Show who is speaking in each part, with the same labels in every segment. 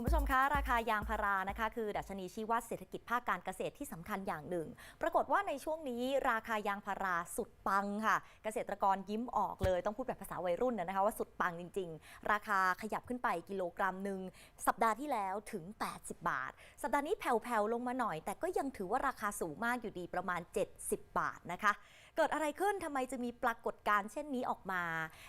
Speaker 1: คุณผู้ชมคะ ราคายางพารานะคะ คือดัชนีชี้วัดเศรษฐกิจภาคการเกษตรที่สำคัญอย่างหนึ่ง ปรากฏว่าในช่วงนี้ราคายางพาราสุดปังค่ะ เกษตรกรยิ้มออกเลย ต้องพูดแบบภาษาวัยรุ่นนะคะว่าสุดปังจริง ๆ ราคาขยับขึ้นไปกิโลกรัมหนึ่งสัปดาห์ที่แล้วถึง 80 บาท สัปดาห์นี้แผ่วๆลงมาหน่อย แต่ก็ยังถือว่าราคาสูงมากอยู่ดีประมาณ 70 บาทนะคะ เกิดอะไรขึ้นทำไมจะมีปรากฏการณ์เช่นนี้ออกมา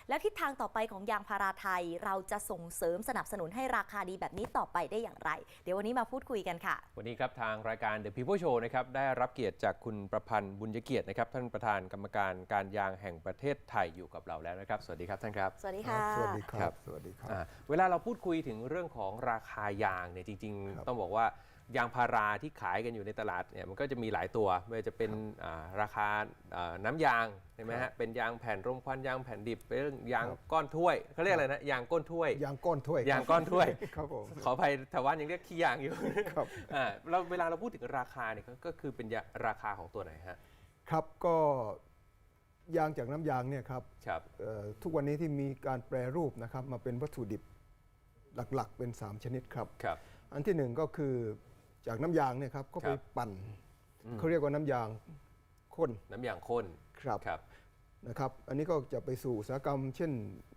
Speaker 1: และทิศทางต่อไปของยางพาราไทย เราจะส่งเสริมสนับสนุนให้ราคาดีแบบนี้ต่อไปได้อย่างไร เดี๋ยววันนี้มาพูดคุยกันค่ะ
Speaker 2: วันนี้ครับทางรายการ The People Show นะครับได้รับเกียรติจากคุณประพันธ์บุญยเกียรตินะครับท่านประธานกรรมการการยางแห่งประเทศไทยอยู่กับเราแล้วนะครับ สวัสดีครับท่านครับ
Speaker 1: สวัสดีค่ะ
Speaker 3: สวัสดีค
Speaker 2: ครั
Speaker 3: รับบสวัสดีครับ
Speaker 2: อ่าเวลาเราพูดคุยถึงเรื่องของราคายางเนี่ยจริง
Speaker 3: ครับ
Speaker 2: ๆ ต้องบอกว่า ยางพาราที่ขายกันอยู่ในตลาดเนี่ยมันก็จะมีหลายตัวไม่ว่าจะเป็นอ่าราคาอ่าน้ำยางใช่ไหม
Speaker 3: ครั
Speaker 2: ฮะ
Speaker 3: บ
Speaker 2: เป็นยางแผ่นรมควันยางแผ่นดิบเป็นเรื่องยาง
Speaker 3: ครับ
Speaker 2: ก้อนถ้วยเขาเรียกอะไรนะยางก้นถ้วย
Speaker 3: ยางก้อนถ้วย
Speaker 2: ยางก้อนถ้วย
Speaker 3: ครับผม
Speaker 2: ขออภัยแถวบ้านยังเรียกขี้ยางอยู่
Speaker 3: ครับ
Speaker 2: อ่าเราเวลาเราพูดถึงราคาเนี่ยก็ก็คือเป็นยาราคาของตัวไหนฮะ
Speaker 3: ครับก็ยางจากน้ำยางเนี่ยครับ
Speaker 2: ครับ
Speaker 3: เอ่อทุกวันนี้ที่มีการแปรรูปนะครับมาเป็นวัตถุดิบหลักๆ เป็น 3 ชนิดครับ
Speaker 2: ครับ
Speaker 3: อันที่หนึ่งก็คือ จากน้ำยางเนี่ยครับก็
Speaker 2: ค
Speaker 3: ไป
Speaker 2: รับ
Speaker 3: ปั่น
Speaker 2: อืม
Speaker 3: เขาเรียกว่าน้ำยางข้น
Speaker 2: น้ำยางข้น
Speaker 3: ครับ
Speaker 2: ครับ
Speaker 3: นะครับ อันนี้ก็จะไปสู่อุตสาหกรรม เช่น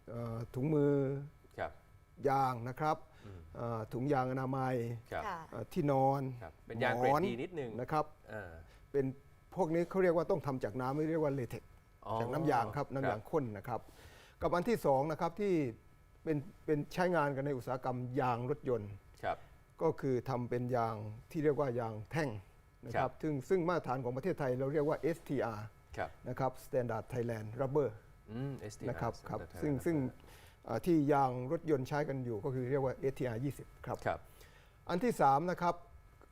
Speaker 3: เอ่อถุงมือ
Speaker 2: ครับ
Speaker 3: ยางนะครับ
Speaker 2: อืม
Speaker 3: เอ่อถุงยางอนามัย
Speaker 2: ครับ
Speaker 1: ค่ะ
Speaker 3: เอ่อที่นอน
Speaker 2: ครับเป็นยางเกรดดีนิดนึง
Speaker 3: นะครับ
Speaker 2: อ่า
Speaker 3: เป็นพวกนี้เขาเรียกว่าต้องทำจากน้ำไม่เรียกว่าเลเทค
Speaker 2: อ๋อ
Speaker 3: จากน้ำยางครับน้ำยางข้นนะครับ กับอันที่สองนะครับที่เป็นเป็นใช้งานกันในอุตสาหกรรมยางรถยนต์
Speaker 2: ครับ
Speaker 3: ก็คือทำเป็นยางที่เรียกว่ายางแท่งนะค
Speaker 2: ครั
Speaker 3: รับบซึ่งซึ่งมาตรฐานของประเทศไทยเราเรียกว่า STR
Speaker 2: ครับ
Speaker 3: นะครับ Standard Thailand Rubber
Speaker 2: อืม ST
Speaker 3: นะครับครับซึ่งซึ่งอ่าที่ยางรถยนต์ใช้กันอยู่ก็คือเรียกว่า STR 20ครับ
Speaker 2: ครับ
Speaker 3: อันที่สามนะครับ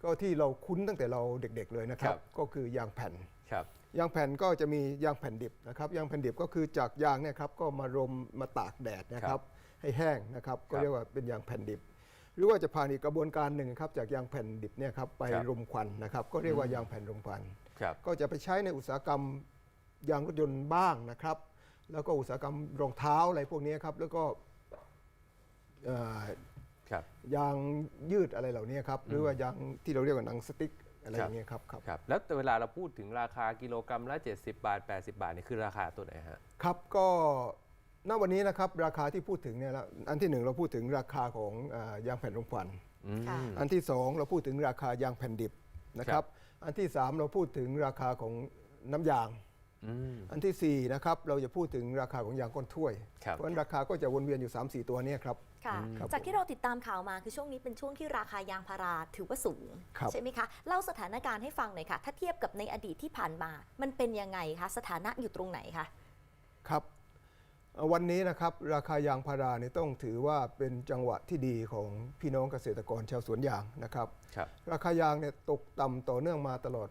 Speaker 3: ก็ที่เราคุ้นตั้งแต่เราเด็กๆเลยนะครั
Speaker 2: ครับบ
Speaker 3: ก็คือยางแผ่น
Speaker 2: ครับ
Speaker 3: ยางแผ่นก็จะมียางแผ่นดิบนะครับยางแผ่นดิบก็คือจากยางเนี่ยครับก็มารมมาตากแดดนะค
Speaker 2: ครั
Speaker 3: รับบให้แห้งนะครับก็
Speaker 2: ครับ
Speaker 3: เรียกว่าเป็นยางแผ่นดิบ หรือว่าจะผ่านอีกกระบวนการหนึ่งครับจากยางแผ่นดิบเนี่ยครับไป
Speaker 2: ครับ
Speaker 3: รมควันนะครับก็เรียกว่ายางแผ่นรมควัน
Speaker 2: ครับ
Speaker 3: ก็จะไปใช้ในอุตสาหกรรมยางรถยนต์บ้างนะครับ แล้วก็อุตสาหกรรมรองเท้าอะไรพวกนี้ครับแล้วก็เอ่อ
Speaker 2: ครับ
Speaker 3: ยางยืดอะไรเหล่านี้ครับหรือว่ายางที่เราเรียกว่าหนังสติ๊กอะไรอย่างเงี้ยครับครับ
Speaker 2: ครับ แล้วแต่เวลาเราพูดถึงราคากิโลกรัมละ 70 บาท 80 บาทนี่คือราคาตัวไหนฮะ
Speaker 3: ครับก็ ณวันนี้นะครับราคาที่พูดถึงเนี่ยละอันที่หนึ่งเราพูดถึงราคาของเออยางแผ่นรมควัน
Speaker 2: อืม
Speaker 1: ค่ะ
Speaker 3: อันที่สองเราพูดถึงราคายางแผ่นดิบนะค
Speaker 2: ครั
Speaker 3: รับ บ อันที่สามเราพูดถึงราคาของน้ำยาง
Speaker 2: อืม
Speaker 3: อันที่สี่นะครับเราจะพูดถึงราคาของยางก้นถ้วย
Speaker 2: ครับ
Speaker 3: เพราะฉะนั้นราคาก็จะวนเวียนอยู่ 3 4 ตัวเนี้ครับ
Speaker 1: ค่ะ
Speaker 3: ครับ
Speaker 1: จากที่เราติดตามข่าวมาคือช่วงนี้เป็นช่วงที่ราคายางพาราถือว่าสูง
Speaker 3: ครับ
Speaker 1: ใช่ไหมคะ เล่าสถานการณ์ให้ฟังหน่อยค่ะ ถ้าเทียบกับในอดีตที่ผ่านมา มันเป็นยังไงคะ สถานะอยู่ตรงไหนคะ
Speaker 3: ครับเอ่อ วันนี้นะครับราคายางพาราเนี่ยต้องถือว่าเป็นจังหวะที่ดีของพี่น้องเกษตรกรชาวสวนยางนะครับ
Speaker 2: ครับ
Speaker 3: ราคายางเนี่ยตกต่ำต่อเนื่องมาตลอด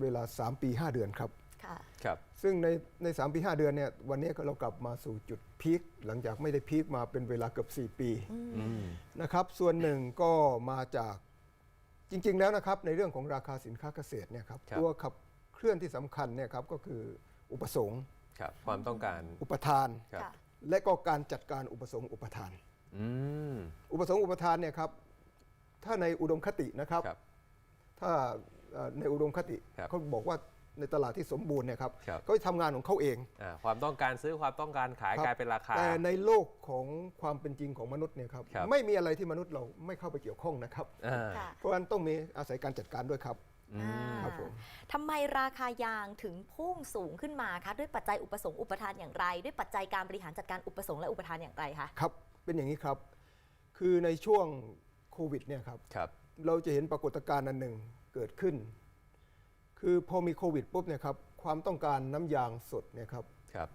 Speaker 3: เวลา 3 ปี 5 เดือนครับ
Speaker 1: ค่ะ
Speaker 2: ครับ
Speaker 3: ซึ่งในใน3ปี 5 เดือนเนี่ยวันนี้ก็เรากลับมาสู่จุดพีคหลังจากไม่ได้พีคมาเป็นเวลาเกือบ 4 ปี
Speaker 2: อืม
Speaker 3: นะครับ ส่วนหนึ่งก็มาจากจริง ๆ แล้วนะครับในเรื่องของราคาสินค้าเกษตรเนี่ยครับ
Speaker 2: ครับ
Speaker 3: ตัวขับเคลื่อนที่สำคัญเนี่ยครับก็คืออุปสงค์
Speaker 2: ครับความต้องการ
Speaker 3: อุปทาน
Speaker 2: ครับ
Speaker 1: ค่ะ
Speaker 3: และก็การจัดการอุปสงค์อุปทาน
Speaker 2: อืม
Speaker 3: อุปสงค์อุปทานเนี่ยครับถ้าในอุดมคตินะครับ
Speaker 2: ครับ
Speaker 3: ถ้าเอ่อในอุดมคติ
Speaker 2: ครับ
Speaker 3: เขาบอกว่าในตลาดที่สมบูรณ์เนี่ยครับ
Speaker 2: ครับ
Speaker 3: เขาจะทำงานของเขาเอง
Speaker 2: อ่าความต้องการซื้อความต้องการขาย
Speaker 3: ครับ
Speaker 2: กลายเป็นราคา
Speaker 3: แต่ในโลกของความเป็นจริงของมนุษย์เนี่ยครับ
Speaker 2: ครับ
Speaker 3: ไม่มีอะไรที่มนุษย์เราไม่เข้าไปเกี่ยวข้องนะครับ
Speaker 2: อ่า
Speaker 1: ค่ะ
Speaker 3: เพราะฉะนั้นต้องมีอาศัยการจัดการด้วยครับ
Speaker 2: อืม
Speaker 3: ครับผม
Speaker 1: ทำไมราคายางถึงพุ่งสูงขึ้นมาคะด้วยปัจจัยอุปสงค์อุปทานอย่างไร ด้วยปัจจัยการบริหารจัดการอุปสงค์และอุปทานอย่างไรคะ
Speaker 3: ครับ เป็นอย่างนี้ครับ คือในช่วงโควิดเนี่ยครับ
Speaker 2: ครับ
Speaker 3: เราจะเห็นปรากฏการณ์อันหนึ่งเกิดขึ้น คือพอมีโควิดปุ๊บเนี่ยครับ ความต้องการน้ำยางสดเนี่ยครับ
Speaker 2: ครับ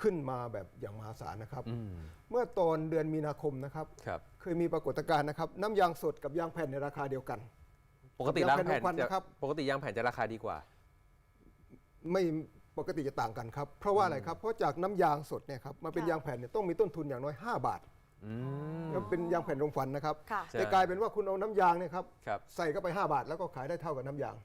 Speaker 3: ขึ้นมาแบบอย่างมหาศาลนะครับ
Speaker 2: อืม
Speaker 3: เมื่อตอนเดือนมีนาคมนะครับ
Speaker 2: ครับ
Speaker 3: เคยมีปรากฏการณ์นะครับ น้ำยางสดกับยางแผ่นในราคาเดียวกัน
Speaker 2: ปกติ
Speaker 3: ยาง
Speaker 2: ยาง
Speaker 3: แผ่น
Speaker 2: แผ่น
Speaker 3: รมควัน
Speaker 2: จะ
Speaker 3: นะครับ
Speaker 2: ปกติยางแผ่นจะราคาดีกว่า
Speaker 3: ไม่ปกติจะต่างกันครับ เพราะว่าอะไรครับ เพราะจากน้ำยางสดเนี่ยครับมาเป็น
Speaker 1: ค่ะ
Speaker 3: ยางแผ่นเนี่ยต้องมีต้นทุนอย่างน้อย 5 บาท
Speaker 2: อืม
Speaker 3: ก็เป็นยางแผ่นรมควันนะครับ
Speaker 1: ค่ะ
Speaker 2: ใช่
Speaker 3: แต่กลายเป็นว่าคุณเอาน้ำยางเนี่ยครับ
Speaker 2: ครับ
Speaker 3: ใส่เข้าไป 5 บาท แล้วก็ขายได้เท่ากับน้ำยาง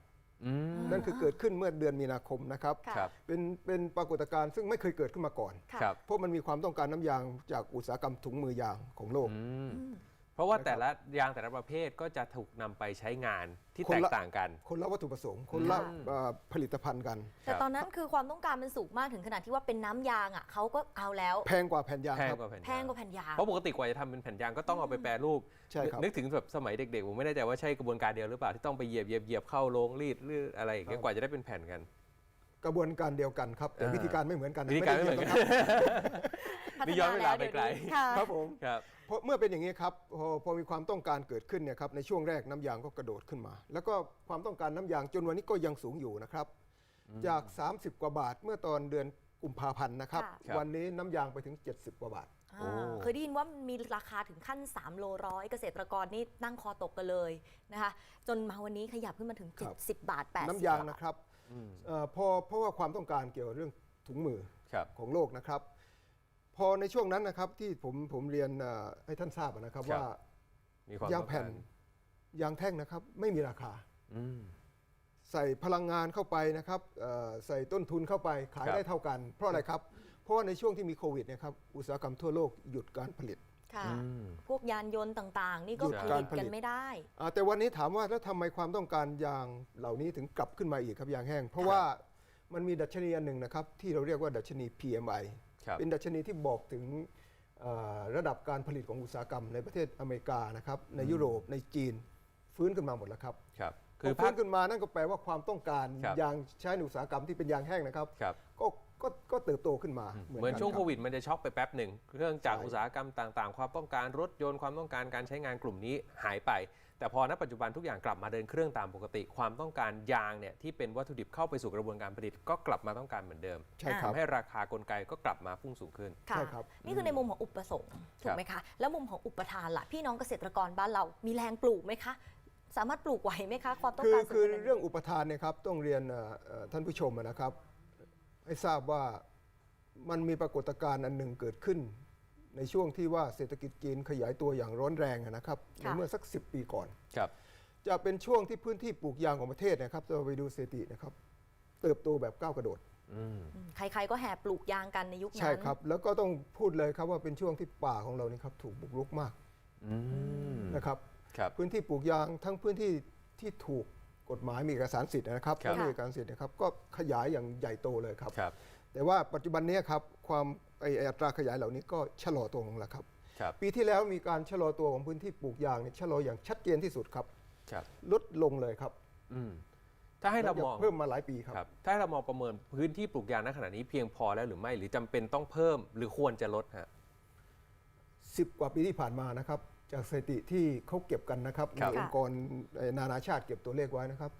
Speaker 2: อืม
Speaker 3: นั่นคือเกิดขึ้นเมื่อเดือนมีนาคมนะครับ
Speaker 1: ค่ะ
Speaker 2: ครับ
Speaker 3: เป็นเป็นปรากฏการณ์ซึ่งไม่เคยเกิดขึ้นมาก่อน
Speaker 1: ค่ะ
Speaker 2: ครับ
Speaker 3: เพราะมันมีความต้องการน้ำยางจากอุตสาหกรรมถุงมือยางของโลก
Speaker 2: อืมเพ ราะว่า
Speaker 3: นะครับ
Speaker 2: แต่ละยางแต่ละประเภทก็จะถูกนำไปใช้งานที่
Speaker 3: คน
Speaker 2: แตก
Speaker 3: ละ
Speaker 2: ต่างกัน
Speaker 3: คนละวัตถุประสงค์คนละ
Speaker 2: อืม
Speaker 3: เอ่อผลิตภัณฑ์กัน
Speaker 1: แต่ตอนนั้นคือความต้องการมันสูงมากถึงขนาดที่ว่าเป็นน้ำยางอะเขาก็เอาแล้ว
Speaker 3: แพงกว่าแผ่นยาง
Speaker 2: แพง
Speaker 3: ครับ
Speaker 2: กว่าแผ่นยาง
Speaker 1: แพงกว่าแผ่นยาง
Speaker 2: เพราะปกติกว่าจะทำเป็นแผ่นยางก็ต้องเอาไปแปรรูป
Speaker 3: ใช่ครับ
Speaker 2: นึกถึงแบบสมัยเด็กๆ ผมไม่แน่ใจว่าใช่กระบวนการเดียวหรือเปล่าที่ต้องไปเหยียบเหยียบเหยียบเข้าโรงรีดหรืออะไรอย่างเงี้ย
Speaker 3: ครับ
Speaker 2: กว่าจะได้เป็นแผ่นกัน
Speaker 3: กระบวนการเดียวกันครับ แต่
Speaker 2: อ่า
Speaker 3: วิธีการไม่เหมือนกัน
Speaker 2: วิธีการไม่เหมือนกัน
Speaker 3: ด้กี่ยว
Speaker 1: พัฒ
Speaker 2: นี่ย้อนเวลาไปไกล
Speaker 1: แวเดี๋ยวนี้ค่ะ
Speaker 3: ครับผม
Speaker 2: ครับ
Speaker 3: เพราะเมื่อเป็นอย่างนี้ครับพอพอมีความต้องการเกิดขึ้นเนี่ยครับในช่วงแรกน้ำยางก็กระโดดขึ้นมา แล้วก็ความต้องการน้ำยางจนวันนี้ก็ยังสูงอยู่นะครับ จาก 30 กว่าบาทเมื่อตอนเดือนกุมภาพันธ์นะครับ
Speaker 1: ค่ะ
Speaker 2: ครับ
Speaker 3: วันนี้น้ำยางไปถึง 70 กว่าบาท
Speaker 1: อ่าเคยได้ยินว่ามันมีราคาถึงขั้น 3 โลร้อยเกษตรกรนี่นั่งคอตกกันเลยนะคะ จนมาวันนี้ขยับขึ้นมาถึง
Speaker 3: ครับ
Speaker 1: 70 บาท 80
Speaker 3: น้ำยาง
Speaker 1: บท
Speaker 3: นะครับ
Speaker 2: อืม
Speaker 3: เอ่อ พอเพราะว่าความต้องการเกี่ยวกับเรื่องถุงมือ
Speaker 2: ครับ
Speaker 3: ของโลกนะครับ พอในช่วงนั้นนะครับที่ผมผมเรียนเอ่อให้ท่านทราบนะครับ
Speaker 2: ครับ
Speaker 3: ว่า
Speaker 2: มีความ
Speaker 3: ยาง
Speaker 2: ต้อง
Speaker 3: แผ่
Speaker 2: กานร
Speaker 3: ยางแท่งนะครับ ไม่มีราคา
Speaker 2: อืม
Speaker 3: ใส่พลังงานเข้าไปนะครับเอ่อใส่ต้นทุนเข้าไปขาย
Speaker 2: ครับ
Speaker 3: ได้เท่ากัน เพราะอะไรครับ เพราะว่าในช่วงที่มีโควิดเนยครับอุตสาหกรรมทั่วโลกหยุดการผลิต
Speaker 1: ค่ะ
Speaker 2: อืม
Speaker 1: พวกยานยนต์ต่าง ๆ นี่ก็
Speaker 3: หยุด
Speaker 1: ผ
Speaker 3: กา
Speaker 1: ลิ
Speaker 3: ร
Speaker 1: ต
Speaker 3: ผลิต
Speaker 1: กันไม่ได้
Speaker 3: อ่าแต่วันนี้ถามว่าแล้วทำไมความต้องการยางเหล่านี้ถึงกลับขึ้นมาอีกครับยางแห้ง เพราะว่ามันมีดัชนีอันหนึ่งนะครับ ที่เราเรียกว่าดัชนี PMI
Speaker 2: ครับ
Speaker 3: เป็นดัชนีที่บอกถึงเอ่อระดับการผลิตของอุตสาหกรรมในประเทศอเมริกานะครับในยุโรปในจีนฟื้นขึ้นมาหมดแล้วครับ
Speaker 2: ครับ
Speaker 3: คื
Speaker 2: คืออ
Speaker 3: ฟื้
Speaker 2: ภาคน
Speaker 3: ขึ้นมานั่นก็แปลว่าความต้องการ
Speaker 2: ครับ
Speaker 3: ยางใช้ในอุตสาหกรรมที่เป็นยางแห้งนะครับ
Speaker 2: ครับ
Speaker 3: ก็ ก็ก็เติบโตขึ้นมา
Speaker 2: เหมือน
Speaker 3: กั
Speaker 2: ช่วง
Speaker 3: รับ
Speaker 2: โควิดมันจะช็อกไปแป๊บหนึ่งเรื่องจาก
Speaker 3: ใช่
Speaker 2: อุตสาหกรรมต่างๆ ความต้องการรถยนต์ความต้องการการใช้งานกลุ่มนี้หายไป แต่พอณปัจจุบันทุกอย่างกลับมาเดินเครื่องตามปกติ ความต้องการยางเนี่ยที่เป็นวัตถุดิบเข้าไปสู่กระบวนการผลิตก็กลับมาต้องการเหมือนเดิม
Speaker 3: ใช่ครับ
Speaker 2: ทำให้ราคากลไกก็กลับมาพุ่งสูงขึ้น
Speaker 1: ค่ะ
Speaker 3: ใช่ครับ
Speaker 1: นี่คือในมุมของอุปสงค์ถู
Speaker 2: ครั
Speaker 1: ก
Speaker 2: บ
Speaker 1: ไหมคะแล้วมุมของอุปทานล่ะพี่น้องเกษตรกรบ้านเรามีแรงปลูกไหมคะสามารถปลูกไหวไหมคะความต้อง
Speaker 3: คือ
Speaker 1: การสูง
Speaker 3: คือ
Speaker 1: ขนาดนี้
Speaker 3: เรื่องอุปทานเนี่ยครับต้องเรียนเอ่อเอ่อท่านผู้ชมนะครับ ให้ทราบว่ามันมีปรากฏการณ์อันหนึ่งเกิดขึ้น ในช่วงที่ว่าเศรษฐกิจจีนขยายตัวอย่างร้อนแรงอะนะครับในเมื่อสัก 10 ปีก่อน
Speaker 2: ครับ
Speaker 3: จะเป็นช่วงที่พื้นที่ปลูกยางของประเทศนะครับเราไปดูสถิตินะครับ เติบโตแบบก้าวกระโดด
Speaker 2: อืม
Speaker 1: อืม ใครๆก็แห่ปลูกยางกันในยุคนั้น
Speaker 3: ใช่ครับ แล้วก็ต้องพูดเลยครับว่าเป็นช่วงที่ป่าของเรานี่ครับถูกบุกรุกมาก
Speaker 2: อืม
Speaker 3: นะครับ
Speaker 2: ครับ
Speaker 3: พื้นที่ปลูกยางทั้งพื้นที่ที่ถูก กฎหมายมีเอกสารสิทธิ์นะครับ
Speaker 2: ครับ
Speaker 3: ทั้งมีเอกสารสิทธิ์นะครับก็ขยายอย่างใหญ่โตเลยครับ
Speaker 2: ครับ
Speaker 3: แต่ว่าปัจจุบันนี้ครับความไอไอ้อัตราขยายเหล่านี้ก็ชะลอตัวลงแล้วครับ
Speaker 2: ครับ
Speaker 3: ปีที่แล้วมีการชะลอตัวของพื้นที่ปลูกยางเนี่ยชะลออย่างชัดเจนที่สุดครับ
Speaker 2: ครับ
Speaker 3: ลดลงเลยครับ
Speaker 2: อืมถ้าให้เรา
Speaker 3: และ
Speaker 2: มอง
Speaker 3: เพิ่มมาหลายปีครับ
Speaker 2: ครับ ถ้าให้เรามองประเมินพื้นที่ปลูกยางณขณะนี้เพียงพอแล้วหรือไม่ หรือจำเป็นต้องเพิ่ม หรือควรจะลดฮะ
Speaker 3: 10 กว่าปีที่ผ่านมานะครับ จากสถิติที่เขาเก็บกันนะครับ
Speaker 2: ครั
Speaker 3: มี
Speaker 2: บ
Speaker 3: องค์กรเอ่อนานาชาติเก็บตัวเลขไว้นะครับ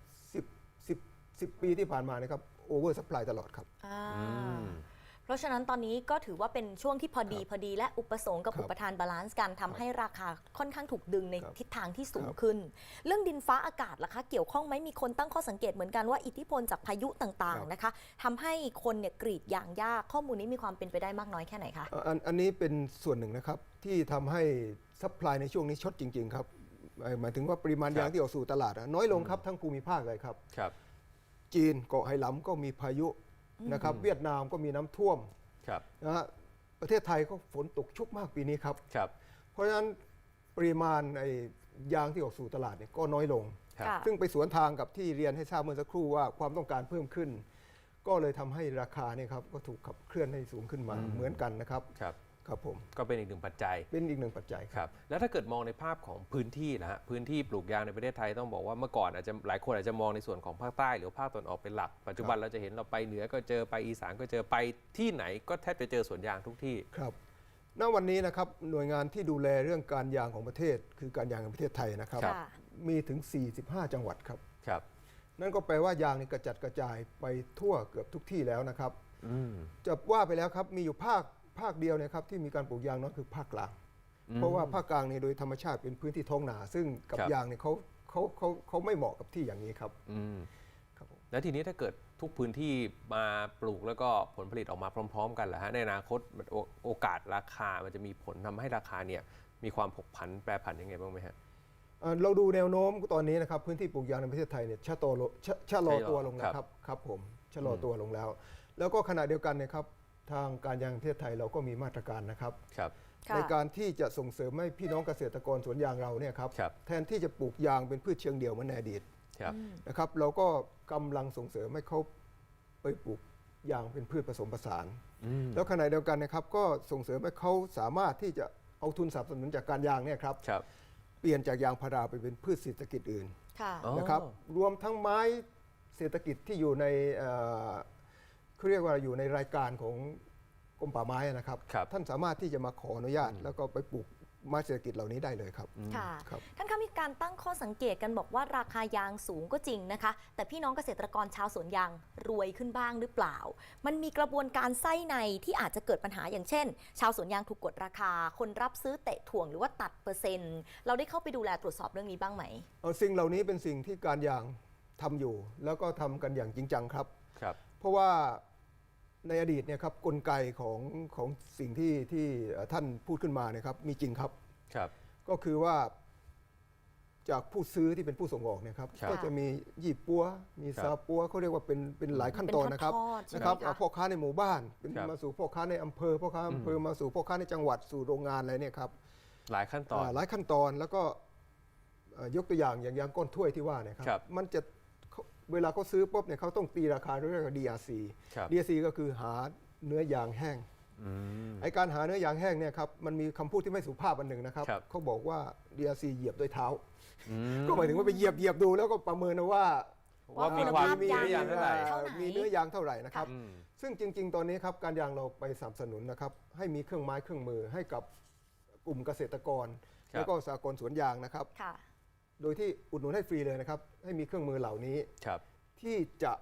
Speaker 3: 10 10 10 ปีที่ผ่านมานะครับโอเวอร์สปายตลอดครับ
Speaker 1: อ่า
Speaker 2: อืม
Speaker 1: เพ ราะฉะนั้นตอนนี้ก็ถือว่าเป็นช่วงที่พอดี
Speaker 3: ครับ
Speaker 1: พอดีและอุปสงค์กับ
Speaker 3: ครับ
Speaker 1: อุปทานบาลานซ์กันทำให้ราคาค่อนข้างถูกดึงใน
Speaker 3: ครับ
Speaker 1: ทิศทางที่สูง
Speaker 3: ครับ
Speaker 1: ขึ้น เรื่องดินฟ้าอากาศล่ะคะ เกี่ยวข้องไหมมีคนตั้งข้อสังเกตเหมือนกันว่าอิทธิพลจากพายุต่างๆนะคะทำให้คนเนี่ยกรีดยางยากข้อมูลนี้มีความเป็นไปได้มากน้อยแค่ไหนคะ
Speaker 3: เอ่ออันอันนี้เป็นส่วนหนึ่งนะครับที่ทำให้ซัพพลายในช่วงนี้ชดจริง ๆ ครับเอ่อหมายถึงว่าปริมาณ
Speaker 2: ครับ
Speaker 3: ยางที่ออกสู่ตลาดอะน้อยลงครับทั้งภูมิภาคเลยครับ
Speaker 2: ครับ
Speaker 3: จีนเกาะไหหลำก็มีพายุ นะครับ เวียดนามก็มีน้ำท่วม
Speaker 2: ครับ
Speaker 3: นะฮะประเทศไทยก็ฝนตกชุกมากปีนี้ครับ
Speaker 2: ครับ
Speaker 3: เพราะฉะนั้นปริมาณไอ้ยางที่ออกสู่ตลาดเนี่ยก็น้อยลง
Speaker 2: ครับ
Speaker 1: ค่ะ
Speaker 3: ซึ่งไปสวนทางกับที่เรียนให้ทราบเมื่อสักครู่ว่าความต้องการเพิ่มขึ้น ก็เลยทำให้ราคาเนี่ยครับก็ถูกขับเคลื่อนให้สูงขึ้นมา
Speaker 2: อืม
Speaker 3: เหมือนกันนะครับ
Speaker 2: ครับ
Speaker 3: ครับผม
Speaker 2: ก็เป็นอีกหนึ่งปัจจัย
Speaker 3: เป็นอีกหนึ่งปัจจัยครับ
Speaker 2: ครับ แล้วถ้าเกิดมองในภาพของพื้นที่นะฮะพื้นที่ปลูกยางในประเทศไทยต้องบอกว่าเมื่อก่อนอาจจะหลายคนอาจจะมองในส่วนของภาคใต้ หรือภาคตะวันออกเป็นหลัก ปัจจุบันเราจะเห็นเราไปเหนือก็เจอไปอีสานก็เจอไปที่ไหนก็แทบจะเจอสวนยางทุกที่
Speaker 3: ครับณวันนี้นะครับหน่วยงานที่ดูแลเรื่องการยางของประเทศ คือการยางแห่งประเทศไทยนะครับ
Speaker 2: ครับ
Speaker 1: ค่ะ
Speaker 3: มีถึง 45 จังหวัดครับ
Speaker 2: ครับ
Speaker 3: นั่นก็แปลว่ายางนี่กระจัดกระจายไปทั่วเกือบทุกที่แล้วนะครับ
Speaker 2: อืม
Speaker 3: จะว่าไปแล้วครับมีอยู่ภาค ภาคเดียวนะครับที่มีการปลูกยางน้อยคือภาคกลาง เพราะว่าภาคกลางเนี่ยโดยธรรมชาติเป็นพื้นที่ท้องนา ซึ่งกับ
Speaker 2: ครับ
Speaker 3: ยางเนี่ยเขาเขาเขาเขาไม่เหมาะกับที่อย่างนี้ครับ
Speaker 2: อืม
Speaker 3: ครับผม
Speaker 2: แล้วทีนี้ถ้าเกิดทุกพื้นที่มาปลูกแล้วก็ผลผลิตออกมาพร้อม ๆ กันเหรอฮะในอนาคตมันโอโอกาสราคามันจะมีผลทำให้ราคาเนี่ยมีความผกผันแปรผันยังไงบ้างไหมฮะ
Speaker 3: เอ่อเราดูแนวโน้มตอนนี้นะครับพื้นที่ปลูกยางในประเทศไทยเนี่ยชะโตโลชะชะลอตัวลงแล้ว
Speaker 2: ค
Speaker 3: ค
Speaker 2: รั
Speaker 3: รับบครับผมชะลออ
Speaker 2: ม
Speaker 3: ตัวลงแล้ว แล้วก็ขณะเดียวกันเนยครับ ทางการยางแห่งประเทศไทยเราก็มีมาตรการนะครับ
Speaker 2: ครับ
Speaker 1: ค่ะ
Speaker 3: ในการที่จะส่งเสริมให้พี่น้องเกษตรกรสวนยางเราเนี่ยครับ
Speaker 2: ครับ
Speaker 3: แทนที่จะปลูกยางเป็นพืชเชิงเดี่ยวเหมือนในอดีต
Speaker 2: ครับ
Speaker 3: นะครับ เราก็กำลังส่งเสริมให้เขาไปปลูกยางเป็นพืชผสมผสาน
Speaker 2: อืม
Speaker 3: แล้วขณะเดียวกันนะครับก็ส่งเสริมให้เขาสามารถที่จะเอาทุนสนับสนุนจากการยางเนี่ยครับ
Speaker 2: ครับ
Speaker 3: เปลี่ยนจากยางพาราไปเป็นพืชเศรษฐกิจอื่น
Speaker 1: ค่ะ
Speaker 2: อ๋อ
Speaker 3: นะครับรวมทั้งไม้เศรษฐกิจที่อยู่ในเอ่อ เขาเรียกว่าอยู่ในรายการของกรมป่าไม้นะครับ
Speaker 2: ครับ
Speaker 3: ท่านสามารถที่จะมาขออนุญาต แล้วก็ไปปลูกไม้เศรษฐกิจเหล่านี้ได้เลยครับ
Speaker 1: ค่ะ
Speaker 3: ครับ
Speaker 1: ท่านคะมีการตั้งข้อสังเกตกันบอกว่าราคายางสูงก็จริงนะคะ แต่พี่น้องเกษตรกรชาวสวนยางรวยขึ้นบ้างหรือเปล่า มันมีกระบวนการไส้ในที่อาจจะเกิดปัญหาอย่างเช่น ชาวสวนยางถูกกดราคา คนรับซื้อเตะถ่วงหรือว่าตัดเปอร์เซ็นต์ เราได้เข้าไปดูแลตรวจสอบเรื่องนี้บ้างไหม
Speaker 3: เอาสิ่งเหล่านี้เป็นสิ่งที่การยางทำอยู่ แล้วก็ทำกันอย่างจริงจังครับ
Speaker 2: ครับ
Speaker 3: เพราะว่า ในอดีตเนี่ยครับกลไกของของสิ่งที่ที่เอ่อท่านพูดขึ้นมาเนี่ยครับมีจริงครับ
Speaker 2: ครับ
Speaker 3: ก็คือว่าจากผู้ซื้อที่เป็นผู้ส่งออกเนี่ยครับ
Speaker 2: ครับ
Speaker 3: ก็จะมียี่ปัว มี
Speaker 2: ครับ
Speaker 3: ซาปัวเขาเรียกว่าเป็นเป็นหลายขั้นตอนนะครับ
Speaker 1: เป็นทอดๆใช่ไหม
Speaker 3: นะครับ
Speaker 1: คะ
Speaker 3: เอาพ่อค้าในหมู่บ้านเป็น
Speaker 2: ครับ
Speaker 3: มาสู่พ่อค้าในอำเภอพ่อค้าอำเภอมาสู่พ่อค้าในจังหวัดสู่โรงงานอะไรเนี่ยครับ
Speaker 2: หลายขั้นตอน
Speaker 3: อ่าหลายขั้นตอนแล้วก็เอ่อยกตัวอย่างอย่างยางก้อนถ้วยที่ว่าเนี่ยครับ
Speaker 2: ครับ
Speaker 3: มันจะ เขาเวลาเขาซื้อปุ๊บเนี่ยเขาต้องตีราคาเรียกว่า DRC
Speaker 2: ครับ
Speaker 3: DRC ก็คือหาเนื้อยางแห้ง
Speaker 2: อืม
Speaker 3: ไอการหาเนื้อยางแห้งเนี่ยครับมันมีคำพูดที่ไม่สุภาพอันหนึ่งนะครับ
Speaker 2: ครับ
Speaker 3: เขาบอกว่า DRC เหยียบด้วยเท้า
Speaker 2: อืม
Speaker 3: ก็หมายถึงว่าไปเหยียบเหยียบดูแล้วก็ประเมินเอาว่า
Speaker 2: ว่ามีความ
Speaker 1: คุณภาพ
Speaker 2: มี
Speaker 1: ยาง
Speaker 2: เนื้อยางเท่าไหร่
Speaker 1: เท่าไหร่
Speaker 3: มีเนื้อยางเท่าไหร่นะครับ
Speaker 2: อืม
Speaker 3: ซึ่งจริง ๆ ตอนนี้ครับการยางเราไปสนับสนุนนะครับให้มีเครื่องไม้เครื่องมือให้กับกลุ่มเกษตรกร
Speaker 2: ครับ
Speaker 3: แล้วก็สากลสวนยางนะครับ
Speaker 1: ค่ะ
Speaker 3: โดยที่อุดหนุนให้ฟรีเลยนะครับ ให้มีเครื่องมือเหล่านี้
Speaker 2: ครับ
Speaker 3: ที่จะ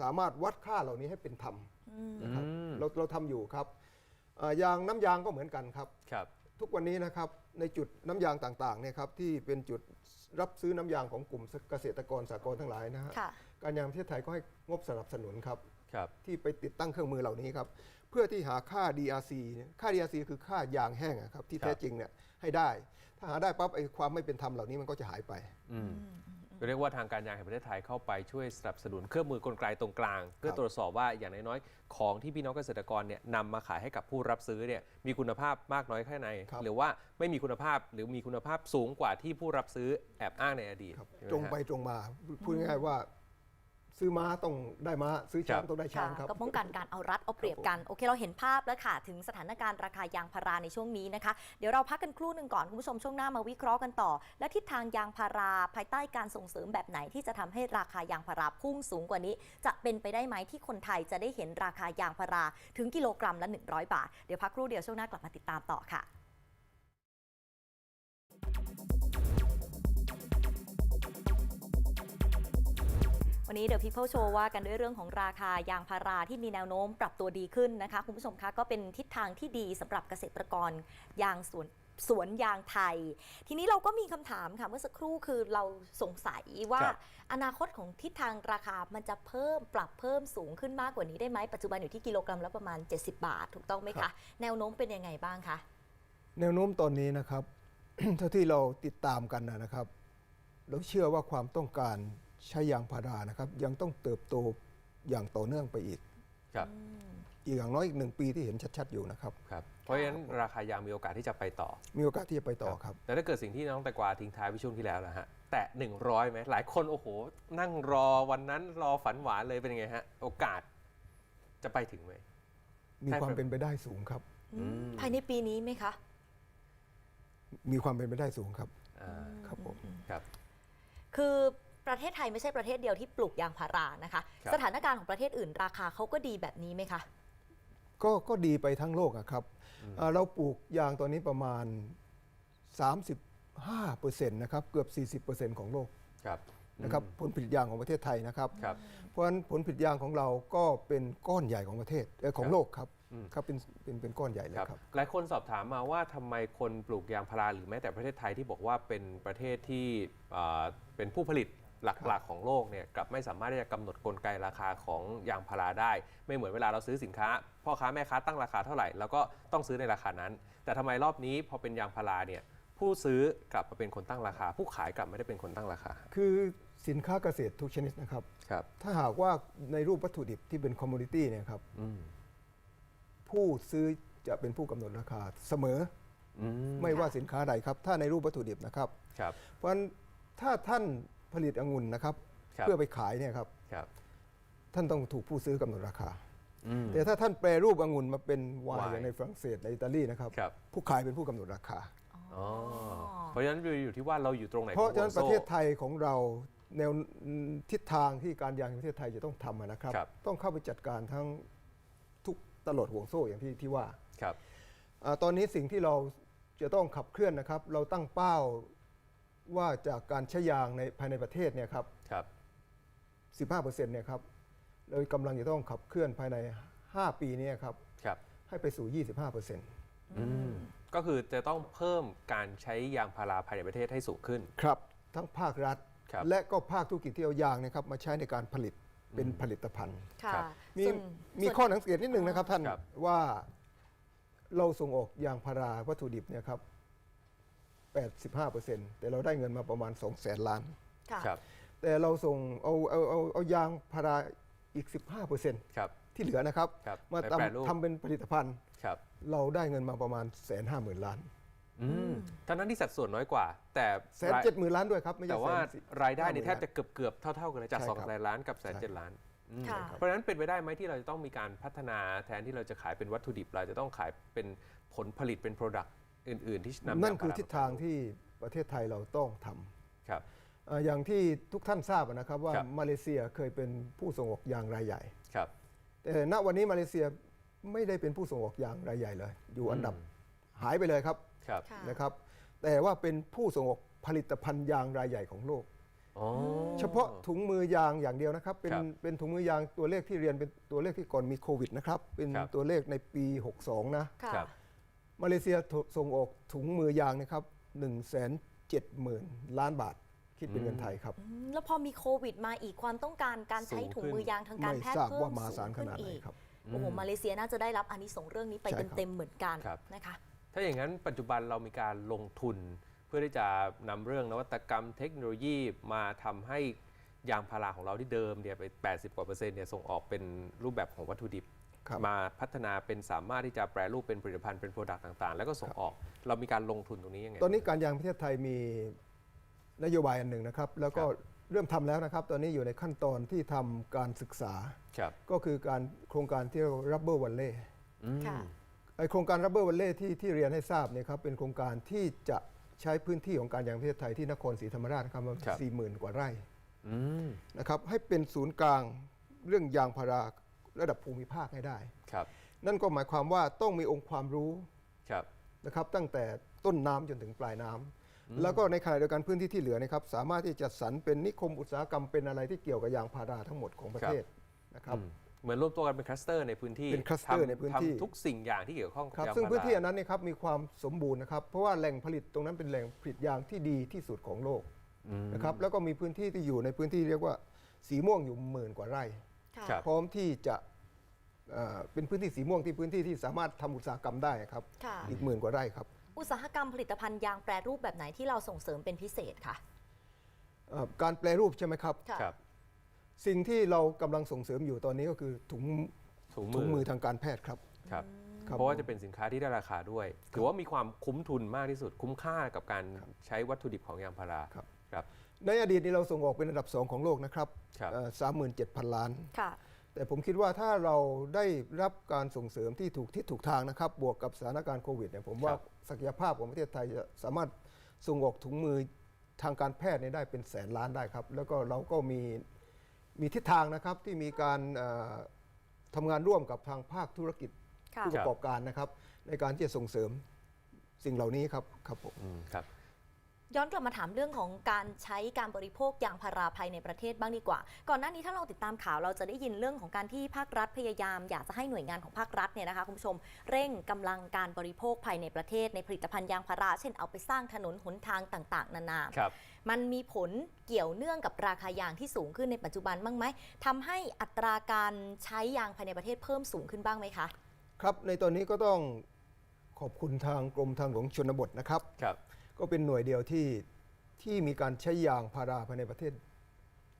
Speaker 3: สามารถวัดค่าเหล่านี้ให้เป็นธรรมนะครับ
Speaker 2: อืม
Speaker 3: เราเราทำอยู่ครับเอ่อยางน้ำยางก็เหมือนกันครับ
Speaker 2: ครับ
Speaker 3: ทุกวันนี้นะครับในจุดน้ำยางต่างๆเนี่ยครับที่เป็นจุดรับซื้อน้ำยางของกลุ่มเกษตรกรสากลทั้งหลายนะฮะ
Speaker 1: ค่ะ
Speaker 3: การยางประเทศไทยก็ให้งบสนับสนุนครับ
Speaker 2: ครับ
Speaker 3: ที่ไปติดตั้งเครื่องมือเหล่านี้ครับ เพื่อที่หาค่า DRC เนี่ยค่า DRC คือค่ายางแห้งอะครับที่
Speaker 2: ครับ
Speaker 3: แท้จริงเนี่ยให้ได้ ถ้าหาได้ปั๊บไอ้ความไม่เป็นธรรมเหล่านี้มันก็จะหายไป
Speaker 2: อืมก็เรียกว่าทางการยางแห่งประเทศไทยเข้าไปช่วยสนับสนุนเครื่องมือกลไกตรงกลาง เพื่อตรวจสอบว่าอย่างน้อยๆของที่พี่น้องเกษตรกรเนี่ยนำมาขายให้กับผู้รับซื้อเนี่ยมีคุณภาพมากน้อยแค่ไหน
Speaker 3: ครับ
Speaker 2: หรือว่าไม่มีคุณภาพหรือมีคุณภาพสูงกว่าที่ผู้รับซื้อแอบอ้างในอดีต
Speaker 3: ครับ
Speaker 2: ใช่หม
Speaker 3: ตรงไป
Speaker 2: ฮะ
Speaker 3: ตรงมาพูดง่ายๆว่า ซื้อม้าต้องได้ม้าซื้อช้าง
Speaker 2: ครับ
Speaker 3: ต้องได้ช้างครับ
Speaker 1: ก็ป้องกันการเอารัดเอาเปรียบกันโอเคเราเห็นภาพแล้วค่ะ ถึงสถานการณ์ราคายางพาราในช่วงนี้นะคะ เดี๋ยวเราพักกันครู่หนึ่งก่อนคุณผู้ชมช่วงหน้ามาวิเคราะห์กันต่อ และทิศทางยางพาราภายใต้การส่งเสริมแบบไหนที่จะทำให้ราคายางพาราพุ่งสูงกว่านี้ จะเป็นไปได้ไหมที่คนไทยจะได้เห็นราคายางพาราถึงกิโลกรัมละ 100 บาทเดี๋ยวพักครู่เดียวช่วงหน้ากลับมาติดตามต่อค่ะ วันนี้เดี๋ยว People Show ว่ากันด้วยเรื่องของราคายางพาราที่มีแนวโน้มปรับตัวดีขึ้นนะคะ คุณผู้ชมคะก็เป็นทิศทางที่ดีสำหรับเกษตรกรยางสวนสวนยางไทย ทีนี้เราก็มีคำถามค่ะ เมื่อสักครู่คือเราสงสัยว่า
Speaker 2: ครับ
Speaker 1: อนาคตของทิศทางราคามันจะเพิ่มปรับเพิ่มสูงขึ้นมากกว่านี้ได้ไหมปัจจุบันอยู่ที่กิโลกรัมละประมาณ 70 บาท ถูกต้องไหม
Speaker 3: ครั
Speaker 1: คะ
Speaker 3: บ
Speaker 1: แนวโน้มเป็นยังไงบ้างคะ
Speaker 3: แนวโน้มตอนนี้นะครับเท่าที่เราติดตามกันนะครับ เราเชื่อว่าความต้องการ ใช้ยางพารานะครับ ยังต้องเติบโตอย่างต่อเนื่องไปอีก
Speaker 2: ครับ
Speaker 3: อีกอย่างน้อยอีกหนึ่งปีที่เห็นชัดๆอยู่นะครับ
Speaker 2: ครับ เพราะฉะนั้นราคายางมีโอกาสที่จะไปต่อ
Speaker 3: มีโอกาสที่จะไปต่อครับ
Speaker 2: แต่ถ้าเกิดสิ่งที่น้องแตงกวาทิ้งท้ายไว้ช่วงที่แล้วนะฮะ แตะ100ไหมหลายคนโอ้โห นั่งรอวันนั้นรอฝันหวานเลยเป็นยังไงฮะ โอกาสจะไปถึงไหม
Speaker 3: มี
Speaker 2: ใช่
Speaker 3: ความ
Speaker 2: ครับ
Speaker 3: เป็นไปได้สูงครับ
Speaker 1: อืมภายในปีนี้ไหมคะ
Speaker 3: มีความเป็นไปได้สูงครับ
Speaker 2: อ่า
Speaker 3: ครับผม
Speaker 2: ครับ
Speaker 1: คือ ประเทศไทยไม่ใช่ประเทศเดียวที่ปลูกยางพารานะคะ
Speaker 2: ครับ
Speaker 1: สถานการณ์ของประเทศอื่นราคาเขาก็ดีแบบนี้ไหมคะ
Speaker 3: ก็ก็ดีไปทั้งโลกอะครับอ่าเราปลูกยางตอนนี้ประมาณ 35%นะครับเกือบ 40%ของโลก
Speaker 2: ครับ
Speaker 3: นะครับผลผลิตยางของประเทศไทยนะครับ
Speaker 2: ครับ
Speaker 3: เพราะฉะนั้นผลผลิตยางของเราก็เป็นก้อนใหญ่ของประเทศเอ่อของ
Speaker 2: ครับ
Speaker 3: โลกครับ
Speaker 2: อืม
Speaker 3: ครับเป็นเป็นเป็นก้อนใหญ่เลย
Speaker 2: ครับ
Speaker 3: ครับ
Speaker 2: หลายคนสอบถามมาว่าทำไมคนปลูกยางพาราหรือแม้แต่ประเทศไทยที่บอกว่าเป็นประเทศที่อ่าเป็นผู้ผลิต หลักๆของโลกเนี่ยกลับไม่สามารถที่จะกำหนดกลไกราคาของยางพาราได้ ไม่เหมือนเวลาเราซื้อสินค้า พ่อค้าแม่ค้าตั้งราคาเท่าไหร่แล้วก็ต้องซื้อในราคานั้น แต่ทำไมรอบนี้พอเป็นยางพาราเนี่ยผู้ซื้อกลับมาเป็นคนตั้งราคา ผู้ขายกลับไม่ได้เป็นคนตั้งราคา
Speaker 3: คือสินค้าเกษตรทุกชนิดนะครับ
Speaker 2: ครับ
Speaker 3: ถ้าหากว่าในรูปวัตถุดิบที่เป็นคอมมูนิตี้เนี่ยครับ
Speaker 2: อืม
Speaker 3: ผู้ซื้อจะเป็นผู้กำหนดราคาเสมอ
Speaker 2: อืม
Speaker 3: ไม่ว่าสินค้าใดครับ ถ้าในรูปวัตถุดิบนะครับ
Speaker 2: ครับ
Speaker 3: เพราะฉะนั้นถ้าท่าน ผลิตองุ่นนะครับ
Speaker 2: ครับ
Speaker 3: เพื่อไปขายเนี่ยครับ
Speaker 2: ครับ
Speaker 3: ท่านต้องถูกผู้ซื้อกำหนดราคา
Speaker 2: อืม
Speaker 3: แต่ถ้าท่านแปรรูปองุ่นมาเป็นไวน์
Speaker 2: ไวน์
Speaker 3: อย่างในฝรั่งเศสในอิตาลีนะครับ
Speaker 2: ครับ
Speaker 3: ผู้ขายเป็นผู้กำหนดราคา
Speaker 2: อ๋อเพราะฉะนั้นอยู่ที่ว่าเราอยู่ตรงไหน
Speaker 3: เพราะ
Speaker 2: ของ
Speaker 3: ฉะนั้น
Speaker 2: ห่วง
Speaker 3: ประ
Speaker 2: โซ่
Speaker 3: เทศไทยของเราแนวทิศทางที่การยางแห่งประเทศไทยจะต้องทำอะนะครับ
Speaker 2: ครับ
Speaker 3: ต้องเข้าไปจัดการทั้งทุกตลอดห่วงโซ่อย่างที่ที่ว่า
Speaker 2: ครับ
Speaker 3: อาตอนนี้สิ่งที่เราจะต้องขับเคลื่อนนะครับ เราตั้งเป้า ว่าจากการใช้ยางในภายในประเทศเนี่ยครับ
Speaker 2: ครับ
Speaker 3: 15%เนี่ยครับเรากำลังจะต้องขับเคลื่อนภายใน 5 ปีเนี้ครับ
Speaker 2: ครับ
Speaker 3: ให้ไปสู่ 25%
Speaker 2: อืมก็คือจะต้องเพิ่มการใช้ยางพาราภายในประเทศให้สูงขึ้น
Speaker 3: ครับ ทั้งภาครัฐ
Speaker 2: ครับ
Speaker 3: และก็ภาคธุรกิจที่เอายางนะครับมาใช้ในการผลิตเป็นผลิตภัณฑ์
Speaker 1: ค่ะ
Speaker 2: ครับ
Speaker 3: มี
Speaker 1: ส่วน
Speaker 3: มี
Speaker 1: ส่วน
Speaker 3: ข้อสังเกตนิดนึงนะครับท่าน
Speaker 2: ครับ
Speaker 3: ว่าเราส่งออกยางพาราวัตถุดิบเนี่ยครับ 85%แต่เราได้เงินมาประมาณ 2 0 0แสนล้าน
Speaker 1: ค่ะ
Speaker 2: ครับ
Speaker 3: แต่เราส่งเอาเอาเอาเอายางพาราอีก 15%
Speaker 2: ครับ
Speaker 3: ที่เหลือนะครับ
Speaker 2: ครับ
Speaker 3: มา
Speaker 2: ไปแปรรูป
Speaker 3: ทำทำเป็นผลิตภัณฑ์
Speaker 2: ครับ
Speaker 3: เราได้เงินมาประมาณแสนห้าหมื่นล้าน
Speaker 2: อืมทั้งนั้นที่สัดส่วนน้อยกว่า แต่
Speaker 3: แสน
Speaker 2: ราย
Speaker 3: เจ็ดหมื่นล้านด้วยครับ ไม่ใช่
Speaker 2: แต่ว่า
Speaker 3: แสนสี่
Speaker 2: รายได้นี่
Speaker 3: 50,000
Speaker 2: แทบจะเกือบเกือบๆเท่า ๆกันเลยจาก
Speaker 3: ใช่
Speaker 2: สอง
Speaker 3: ครับ
Speaker 2: แสนล้านกับแสน
Speaker 3: ใช่
Speaker 2: เจ็ดล้านอืม
Speaker 1: ค่ะ
Speaker 2: เพราะฉะนั้นเป็นไปได้ไหมที่เราจะต้องมีการพัฒนาแทนที่เราจะขายเป็นวัตถุดิบเราจะต้องขายเป็นผลผลิตเป็นโปรดักต์ อื่น ๆ ที่นำ
Speaker 3: นั่น
Speaker 2: ยาง
Speaker 3: คือ
Speaker 2: พร
Speaker 3: ทิศทางที่ประเทศไทยเราต้องทำ
Speaker 2: ครับ
Speaker 3: เอ่ออย่างที่ทุกท่านทราบนะครับว่า
Speaker 2: ครับ
Speaker 3: มาเลเซียเคยเป็นผู้ส่งออกยางรายใหญ่
Speaker 2: ครับ
Speaker 3: แต่ณวันนี้มาเลเซียไม่ได้เป็นผู้ส่งออกยางรายใหญ่เลย อยู่อันดับ
Speaker 2: อืม
Speaker 3: หายไปเลยครับ
Speaker 2: ครับ
Speaker 1: ค่ะ
Speaker 3: นะครับ แต่ว่าเป็นผู้ส่งออกผลิตภัณฑ์ยางรายใหญ่ของโลก
Speaker 2: อ๋อ
Speaker 3: เฉพาะถุงมือยางอย่างเดียวนะครับ เป็น
Speaker 2: ครับ
Speaker 3: เป็นถุงมือยางตัวเลขที่เรียนเป็นตัวเลขที่ก่อนมีโควิดนะครับ เป็น
Speaker 2: ครับ
Speaker 3: ตัวเลขในปี 62 นะ
Speaker 1: ค่ะ
Speaker 2: ครับ
Speaker 3: มาเลเซียส่งออกถุงมือยางนะครับ1 7 0 0 0 0 ล้านบาท คิดเป็นเงินไทยครับ
Speaker 1: อืมแล้วพอมีโควิดมาอีกความต้องการการใช้
Speaker 2: สูง
Speaker 1: ถุง
Speaker 2: ขึ้น
Speaker 1: มือยางทางการ
Speaker 3: ไม่
Speaker 1: แพทย์
Speaker 3: ทราบ
Speaker 1: เพิ่
Speaker 3: ว่ามมา
Speaker 1: สู
Speaker 3: สารงข
Speaker 1: ขึ้น
Speaker 3: นาดไหน
Speaker 1: อีก
Speaker 3: ครับ
Speaker 1: โอ้โหมาเลเซียน่าจะได้รับอานิสงส์เรื่องนี้ไป
Speaker 3: ใช่ครับ
Speaker 1: เต็มๆเหมือนกัน
Speaker 2: ครับ
Speaker 1: นะคะ
Speaker 2: ถ้าอย่างนั้นปัจจุบันเรามีการลงทุน เพื่อที่จะนำเรื่องนวัตกรรมเทคโนโลยีมาทำให้ยางพาราของเราที่เดิมเนี่ยไป 80 กว่าเปอร์เซ็นต์เนี่ยส่งออกเป็นรูปแบบของวัตถุดิบ
Speaker 3: ครับ
Speaker 2: มาพัฒนาเป็นสามารถที่จะแปรรูปเป็นผลิตภัณฑ์เป็นโปรดักต์ต่างๆ แล้วก็ส่งออกเรามีการลงทุนตรงนี้ยังไง
Speaker 3: ตอนนี้การยางประเทศไทยมีนโยบายอันหนึ่งนะครับ แล้วก็
Speaker 2: ครับ
Speaker 3: เริ่มทำแล้วนะครับ ตอนนี้อยู่ในขั้นตอนที่ทำการศึกษา
Speaker 2: ครับ
Speaker 3: ก็คือการโครงการที่เรียกว่า rubber valley
Speaker 2: อืม
Speaker 1: ค่ะ
Speaker 3: ไอโครงการ rubber valley ที่ที่เรียนให้ทราบเนี่ยครับเป็นโครงการที่จะใช้พื้นที่ของการยางประเทศไทยที่นครศรีธรรมราชนะครับประมาณ
Speaker 2: ครับ
Speaker 3: สี่หมื่นกว่าไร่
Speaker 2: อืม
Speaker 3: นะครับให้เป็นศูนย์กลางเรื่องยางพารา ระดับภูมิภาคให้ได้
Speaker 2: ครับ
Speaker 3: นั่นก็หมายความว่าต้องมีองค์ความรู้
Speaker 2: ครับ
Speaker 3: นะครับ ตั้งแต่ต้นน้ำจนถึงปลายน้ำแล้วก็ในขณะเดียวกันพื้นที่ที่เหลือนะครับสามารถที่จะจัดสรรเป็นนิคมอุตสาหกรรมเป็นอะไรที่เกี่ยวกับยางพาราทั้งหมดของประเทศนะครับ
Speaker 2: อืมเหมือนรวมตัวกันเป็นคลัสเตอร์ในพื้นที่
Speaker 3: เป็นคลัสเตอร์
Speaker 2: ทำ
Speaker 3: ในพื้นที่
Speaker 2: ทำทุกสิ่งอย่างที่เกี่ยวข้องกับ
Speaker 3: ครับ
Speaker 2: ยาง
Speaker 3: ซึ่ง
Speaker 2: พารา
Speaker 3: พื้นที่อันนั้นเนยครับมีความสมบูรณ์นะครับ เพราะว่าแหล่งผลิตตรงนั้นเป็นแหล่งผลิตยางที่ดีที่สุดของโลก
Speaker 2: อืม
Speaker 3: นะครับแล้วก็มีพื้นที่ที่อยู่ในพื้นที่เรียกว่าสีม่วงอยู่หมื่นกว่าไร่
Speaker 1: ค่ะ
Speaker 2: ครับ
Speaker 3: พร้อมที่จะเอ่อเป็นพื้นที่สีม่วงที่พื้นที่ที่สามารถทำอุตสาหกรรมได้ครับ
Speaker 1: ค่ะ
Speaker 3: อีกหมื่นกว่าไร่ครับ
Speaker 1: อุตสาหกรรมผลิตภัณฑ์ยางแปรรูปแบบไหนที่เราส่งเสริมเป็นพิเศษค่ะ
Speaker 3: เอ่อการแปลรูปใช่ไหมครับ
Speaker 1: ค่ะ
Speaker 2: ครับ
Speaker 3: สิ่งที่เรากำลังส่งเสริมอยู่ตอนนี้ก็คือถุง
Speaker 2: ถุง
Speaker 3: ถุง
Speaker 2: มื
Speaker 3: มื
Speaker 2: อ
Speaker 3: อทางการแพทย์ครับ
Speaker 2: ครับ
Speaker 3: ครับ
Speaker 2: เพราะว่าจะเป็นสินค้าที่ได้ราคาด้วย ถือว่ามีความคุ้มทุนมากที่สุด คุ้มค่ากับการใช้วัตถุดิบของยางพารา
Speaker 3: ครับ
Speaker 2: ครับ
Speaker 3: ในอดีตนี้เราส่งออกเป็นอันดับ2ของโลกนะครับ
Speaker 2: ครับ
Speaker 3: สามหมื่นเจ็ดพันล้าน
Speaker 1: ค่ะ
Speaker 3: แต่ผมคิดว่าถ้าเราได้รับการส่งเสริมที่ถูกทิศถูกทางนะครับ บวกกับสถานการณ์โควิดเนี่ยผมว่า
Speaker 2: ครับ
Speaker 3: ศักยภาพของประเทศไทยจะสามารถส่งออกถุงมือทางการแพทย์เนี่ยได้เป็นแสนล้านได้ครับ แล้วก็เราก็มีมีทิศทางนะครับที่มีการเอ่อทำงานร่วมกับทางภาคธุรกิจ
Speaker 1: ค่ะ
Speaker 3: ผู้ประกอบการนะครับ ในการที่จะส่งเสริมสิ่งเหล่านี้ครับครับผม
Speaker 2: อืมครับ
Speaker 1: ย้อนกลับมาถามเรื่องของการใช้การบริโภคยางพาราภายในประเทศบ้างดีกว่า ก่อนหน้านี้ถ้าเราติดตามข่าวเราจะได้ยินเรื่องของการที่ภาครัฐพยายาม อยากจะให้หน่วยงานของภาครัฐเนี่ยนะคะคุณผู้ชมเร่งกำลังการบริโภคภายในประเทศ ในผลิตภัณฑ์ยางพารา เช่นเอาไปสร้างถนนหนทางต่าง ๆ นานา
Speaker 2: ครับ
Speaker 1: มันมีผลเกี่ยวเนื่องกับราคายางที่สูงขึ้นในปัจจุบันบ้างไหมทำให้อัตราการใช้ยางภายในประเทศเพิ่มสูงขึ้นบ้างไหมคะ
Speaker 3: ครับในตอนนี้ก็ต้องขอบคุณทางกรมทางหลวงชนบทนะครับ
Speaker 2: ครับ
Speaker 3: ก็เป็นหน่วยเดียวที่ที่มีการใช้ยางพาราภายในประเทศ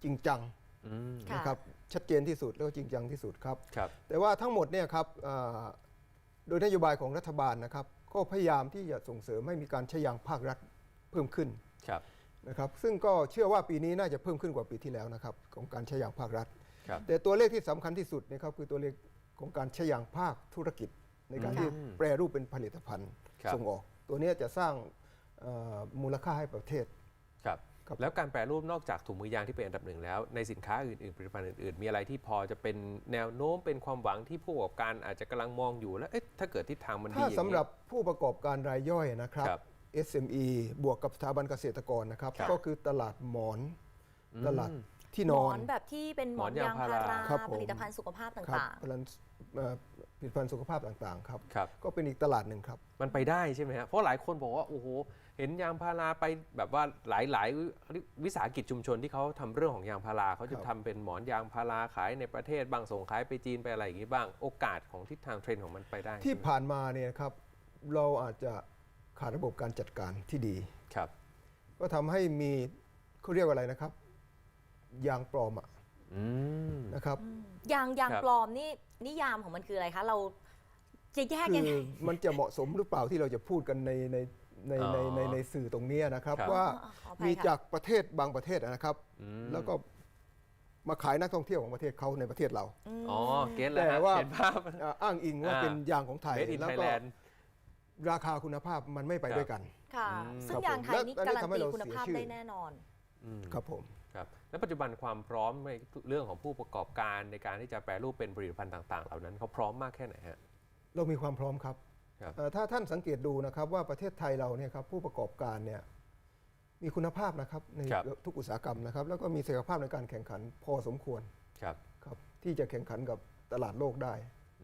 Speaker 3: จริงจัง
Speaker 2: อืม
Speaker 1: ค่ะ
Speaker 3: นะครับชัดเจนที่สุดแล้วก็จริงจังที่สุดครับ
Speaker 2: ครับ
Speaker 3: แต่ว่าทั้งหมดเนี่ยครับเอ่อโดยนโยบายของรัฐบาลนะครับ ก็พยายามที่จะส่งเสริมให้มีการใช้ยางภาครัฐเพิ่มขึ้น
Speaker 2: ครับ
Speaker 3: นะครับซึ่งก็เชื่อว่าปีนี้น่าจะเพิ่มขึ้นกว่าปีที่แล้วนะครับของการใช้ยางภาครัฐ
Speaker 2: ครับ
Speaker 3: แต่ตัวเลขที่สำคัญที่สุดนะครับคือตัวเลขของการใช้ยางภาคธุรกิจ ในการที่
Speaker 2: อืม
Speaker 3: แปรรูปเป็นผลิตภัณฑ์
Speaker 2: ครับ
Speaker 3: ส่งออก ตัวเนี้ยจะสร้างเอ่อ มูลค่าให้ประเทศ
Speaker 2: ครับ
Speaker 3: ครับ
Speaker 2: แล้วการแปรรูปนอกจากถุงมือยางที่เป็นอันดับหนึ่งแล้ว ในสินค้าอื่นๆผลิตภัณฑ์อื่นๆ มีอะไรที่พอจะเป็นแนวโน้มเป็นความหวังที่ผู้ประกอบการอาจจะกำลังมองอยู่แล้วเอ๊ะถ้าเกิดทิศทางมันดี
Speaker 3: ถ้า
Speaker 2: อย่างนี้
Speaker 3: สำหรับผู้ประกอบการรายย่อยนะครับ
Speaker 2: ครับ
Speaker 3: SME บวกกับสถาบันเกษตรกรนะครับ
Speaker 2: ครับ
Speaker 3: ก็คือตลาดหมอน
Speaker 2: อืม
Speaker 3: ตลาดที่
Speaker 1: หม
Speaker 3: น
Speaker 1: อ
Speaker 3: อน
Speaker 1: นแบบที่เป็นหมอน
Speaker 2: หมอนยายา
Speaker 1: งง
Speaker 2: พา
Speaker 1: พา
Speaker 2: รา
Speaker 1: รา
Speaker 3: ครับผม
Speaker 1: ผลิตภัณฑ์สุขภาพ
Speaker 3: ครับ
Speaker 1: ต่าง
Speaker 3: ผลิตเอ่อผลิตภัณฑ์สุขภาพต่างๆครับ
Speaker 2: ครับ
Speaker 3: ก็เป็นอีกตลาดหนึ่งครับ
Speaker 2: มันไปได้ใช่ไหมฮะเพราะหลายคนบอกว่า โอ้โห เห็นยางพาราไปแบบว่าหลายๆ วิสาหกิจชุมชนที่เขาทำเรื่องของยางพาราเขาจะ
Speaker 3: ครับ
Speaker 2: ทำเป็นหมอนยางพาราขายในประเทศบ้างส่งขายไปจีนไปอะไรอย่างนี้บ้าง โอกาสของทิศทางเทรนด์ของมันไปได้
Speaker 3: ที่ผ่านมาเนี่ยครับเราอาจจะขาดระบบการจัดการที่ดี
Speaker 2: ครับ
Speaker 3: ก็ทำให้มีเขาเรียกว่าอะไรนะครับ ยางปลอมอะ
Speaker 2: อืม
Speaker 3: นะครับ
Speaker 1: ๆอืมยางยาง
Speaker 2: ครับ
Speaker 1: ปลอมนี่นิยามของมันคืออะไรคะเราจะแยก
Speaker 3: คื
Speaker 1: ยัง
Speaker 3: อ
Speaker 1: ไง
Speaker 3: มันจะเหมาะสมหรือเปล่าที่เราจะพูดกันในใน ในใน
Speaker 2: อ๋อ
Speaker 3: ในในสื่อตรงเนี้ยนะครับ
Speaker 2: ครับ
Speaker 3: ว่า
Speaker 1: อ๋อขออภัย
Speaker 3: มี
Speaker 1: ค่ะ
Speaker 3: จากประเทศบางประเทศนะครับ
Speaker 2: อืม
Speaker 3: แล้วก็มาขายนักท่องเที่ยวของประเทศเขาในประเทศเรา
Speaker 1: ม
Speaker 2: อ๋อเก็ตแล้ว
Speaker 3: แต่
Speaker 2: ฮะ
Speaker 3: ว่า
Speaker 2: เห็นภาพ
Speaker 3: อ่าอ้างอิงว่า
Speaker 2: อ่า
Speaker 3: เป็นยางของไทย
Speaker 2: Made in
Speaker 3: แล้วก็
Speaker 2: Thailand
Speaker 3: ราคาคุณภาพมันไม่ไป
Speaker 2: ครับ
Speaker 3: ด้วยกัน
Speaker 1: ค่ะ
Speaker 2: อืม
Speaker 1: ซึ่ง
Speaker 3: ครับ
Speaker 1: ยางไทย
Speaker 3: ผม
Speaker 1: นี่
Speaker 3: และอันนี้
Speaker 1: การัน
Speaker 3: ทำให้
Speaker 1: ตี
Speaker 3: เรา
Speaker 1: คุณภาพ
Speaker 3: เสียชื่อ
Speaker 1: ได้แน่นอน
Speaker 2: อืม
Speaker 3: ครับผม
Speaker 2: ครับแล้วปัจจุบันความพร้อมในเรื่องของผู้ประกอบการในการที่จะแปรรูปเป็นผลิตภัณฑ์ต่าง ๆ เหล่านั้นเขาพร้อมมากแค่ไหนฮะ
Speaker 3: เรามีความพร้อมครับ
Speaker 2: ครับ
Speaker 3: เอ่อ ถ้าท่านสังเกตดูนะครับว่าประเทศไทยเราเนี่ยครับผู้ประกอบการเนี่ยมีคุณภาพนะครับใน
Speaker 2: ครับ
Speaker 3: ทุกอุตสาหกรรมนะครับ แล้วก็มีศักยภาพในการแข่งขันพอสมควร
Speaker 2: ครับ
Speaker 3: ครับที่จะแข่งขันกับตลาดโลกได้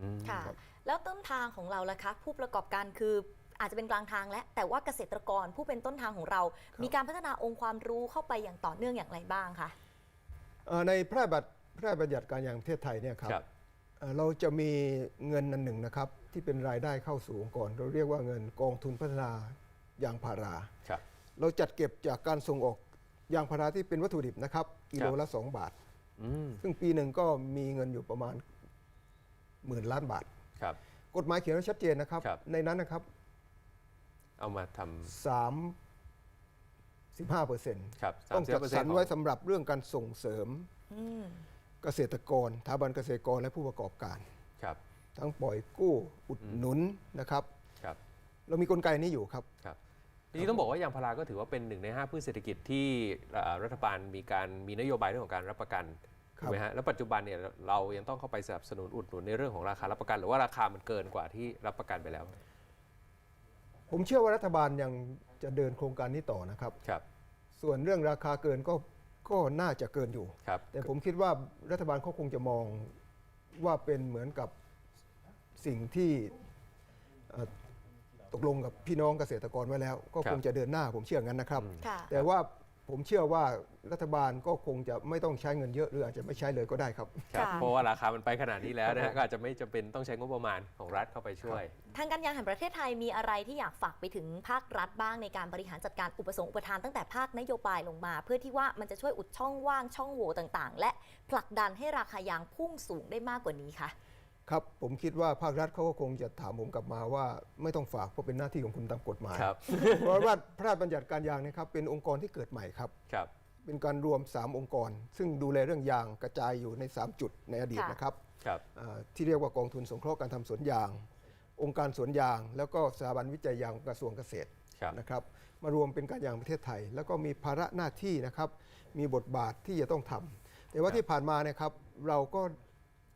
Speaker 2: อืม
Speaker 1: ค่ะ
Speaker 3: ครับ
Speaker 1: แล้วต้นทางของเราล่ะคะผู้ประกอบการคืออาจจะเป็นกลางทางและแต่ว่าเกษตรกรผู้เป็นต้นทางของเรา
Speaker 3: ครับ
Speaker 1: มีการพัฒนาองค์ความรู้เข้าไปอย่างต่อเนื่องอย่างไรบ้างคะ
Speaker 3: เอ่อในพระราชบัญญัติพระราชบัญญัติการยางประเทศไทยเนี่ยครับ
Speaker 2: ครับ
Speaker 3: เอ่อเราจะมีเงินนันหนึ่งนะครับ ที่เป็นรายได้เข้าสู่องค์กร เราเรียกว่าเงินกองทุนพัฒนายางพารา
Speaker 2: ครับ
Speaker 3: เราจัดเก็บจากการส่งออกยางพาราที่เป็นวัตถุดิบนะครับ กิโล
Speaker 2: ครับ
Speaker 3: ละ 2 บาท
Speaker 2: อืม
Speaker 3: ซึ่งปีหนึ่งก็มีเงินอยู่ประมาณหมื่นล้านบาท
Speaker 2: ครับ
Speaker 3: กฎหมายเขียนไว้ชัดเจนนะครับ
Speaker 2: ครับ
Speaker 3: ในนั้นนะครับ
Speaker 2: เอามาทำ
Speaker 3: 3 15เปอร์เซ็นต์
Speaker 2: ครับ
Speaker 3: ต้องจัดสรร
Speaker 2: 30%
Speaker 3: ไว้สำหรับเรื่องการส่งเสริม
Speaker 1: อืม
Speaker 3: เกษตรกรสถาบันเกษตรกรและผู้ประกอบการ
Speaker 2: ครับ
Speaker 3: ทั้งปล่อยกู้อุดหนุนนะครับ
Speaker 2: ครับ
Speaker 3: เรามีกลไกนี้อยู่ครับ
Speaker 2: ครับจริงๆต้องบอกว่ายางพาราก็ถือว่าเป็นหนึ่งในห้าพืชเศรษฐกิจที่เอ่อรัฐบาลมีการมีนโยบายเรื่องของการรับประกัน
Speaker 3: ค
Speaker 2: ถู
Speaker 3: รั
Speaker 2: ก
Speaker 3: บ
Speaker 2: ไหมฮะแล้วปัจจุบันเนี่ยเรายังต้องเข้าไปสนับสนุนอุดหนุนในเรื่องของราคารับประกัน หรือว่าราคามันเกินกว่าที่รับประกันไปแล้ว
Speaker 3: ผมเชื่อว่ารัฐบาลยังจะเดินโครงการนี้ต่อนะครับ
Speaker 2: ครับ
Speaker 3: ส่วนเรื่องราคาเกินก็ ก็น่าจะเกินอยู่
Speaker 2: ครับ
Speaker 3: แต่ผมคิดว่ารัฐบาลเขาคงจะมองว่าเป็นเหมือนกับสิ่งที่เอ่อตกลงกับพี่น้องเกษตรกรไว้แล้ว ก็คงจะเดินหน้าผมเชื่องั้นนะครับ
Speaker 2: อืม
Speaker 1: ค่ะ
Speaker 3: แต่ว่า ผมเชื่อว่ารัฐบาลก็คงจะไม่ต้องใช้เงินเยอะหรืออาจจะไม่ใช้เลยก็ได้ครับ
Speaker 2: ครับ
Speaker 1: ค่ะ
Speaker 2: เพราะว่าราคามันไปขนาดนี้แล้วนะฮะก็อาจจะไม่จำเป็นต้องใช้งบประมาณของรัฐเข้าไปช่วย
Speaker 1: ทางการยางแห่งประเทศไทยมีอะไรที่อยากฝากไปถึงภาครัฐบ้างในการบริหารจัดการอุปสงค์อุปทานตั้งแต่ภาคนโยบายลงมา เพื่อที่ว่ามันจะช่วยอุดช่องว่างช่องโหว่ต่างๆ และผลักดันให้ราคายางพุ่งสูงได้มากกว่านี้คะ
Speaker 3: ครับผมคิดว่าภาครัฐเขาก็คงจะถามผมกลับมาว่า ไม่ต้องฝากเพราะเป็นหน้าที่ของคุณตามกฎหมาย
Speaker 2: ครับ
Speaker 3: เพราะว่าพระราชบัญญัติการยางเนะครับเป็นองค์กรที่เกิดใหม่ครับ
Speaker 2: ครับ
Speaker 3: เป็นการรวม 3 องค์กร ซึ่งดูแลเรื่องยางกระจายอยู่ใน 3 จุดในอดีต
Speaker 1: ค่ะ
Speaker 3: นะครับ
Speaker 2: ครับ
Speaker 3: อ่าที่เรียกว่ากองทุนสงเคราะห์การทำสวนยาง องค์การสวนยาง แล้วก็สถาบันวิจัยยางของกระทรวงเกษตร
Speaker 2: ครับ
Speaker 3: นะครับมารวมเป็นการยางประเทศไทย แล้วก็มีภาระหน้าที่นะครับมีบทบาทที่จะต้องทำแต่ว่า
Speaker 2: ครับ
Speaker 3: ที่ผ่านมาเนะครับเราก็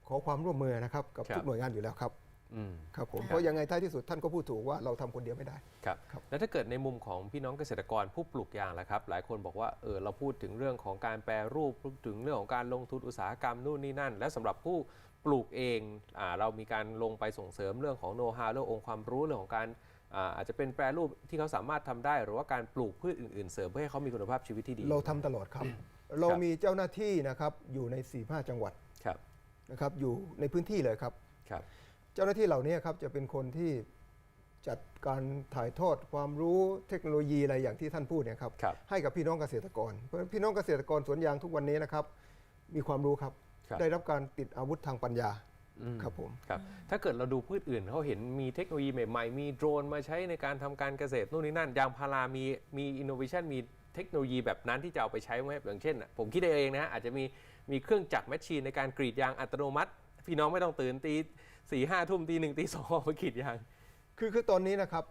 Speaker 3: ขอความร่วมมือนะครับกับ
Speaker 2: ครับ
Speaker 3: ทุกหน่วยงานอยู่แล้วครับ
Speaker 2: อืม
Speaker 3: ครับผม
Speaker 2: ครับ
Speaker 3: เพราะยังไงท้ายที่สุดท่านก็พูดถูกว่าเราทำคนเดียวไม่ได้
Speaker 2: ครับ
Speaker 3: ครับ
Speaker 2: แล้วถ้าเกิดในมุมของพี่น้องเกษตรกรผู้ปลูกยางล่ะครับ หลายคนบอกว่าเออเราพูดถึงเรื่องของการแปรรูปพูดถึงเรื่องของการลงทุนอุตสาหกรรมนู่นนี่นั่น และสำหรับผู้ปลูกเองอาเรามีการลงไปส่งเสริมเรื่องของโน้ตฮาวเรื่ององค์ความรู้เรื่องของการอ่าอาจจะเป็นแปรรูปที่เขาสามารถทำได้ หรือว่าการปลูกพืชอื่นๆ เสริมเพื่อให้เขามีคุณภาพชีวิตที่ดี
Speaker 3: เราทำตลอดครับ เรามีเจ้าหน้าที่นะครับอยู่ใน4ีห้าจังหวัด
Speaker 2: ครับ
Speaker 3: นะครับอยู่ในพื้นที่เลยครับ
Speaker 2: ครับ
Speaker 3: เจ้าหน้าที่เหล่านี้ครับจะเป็นคนที่จัดการถ่ายทอดความรู้เทคโนโลยีอะไรอย่างที่ท่านพูดเนี่ยครับ
Speaker 2: ครับ
Speaker 3: ให้กับพี่น้องเกษตรกร เพราะฉะนั้นพี่น้องเกษตรกรสวนยางทุกวันนี้นะครับ มีความรู้ครับ
Speaker 2: ครับ
Speaker 3: ได้รับการติดอาวุธทางปัญญา
Speaker 2: อืม
Speaker 3: ครับผม
Speaker 2: ครับ ถ้าเกิดเราดูพืชอื่นเขาเห็นมีเทคโนโลยีใหม่ๆ มีโดรนมาใช้ในการทำการเกษตรนู่นนี่นั่น ยางพารามีมีอินโนเวชันมีเทคโนโลยีแบบนั้นที่จะเอาไปใช้ไหมอย่างเช่นน่ะผมคิดเองนะฮะอาจจะมี มีเครื่องจักรแมชชีนในการกรีดยางอัตโนมัติ พี่น้องไม่ต้องตื่นตีสี่ห้าทุ่มตีหนึ่งตีสองออกมากรีดยาง
Speaker 3: คือคือตอนนี้นะครับ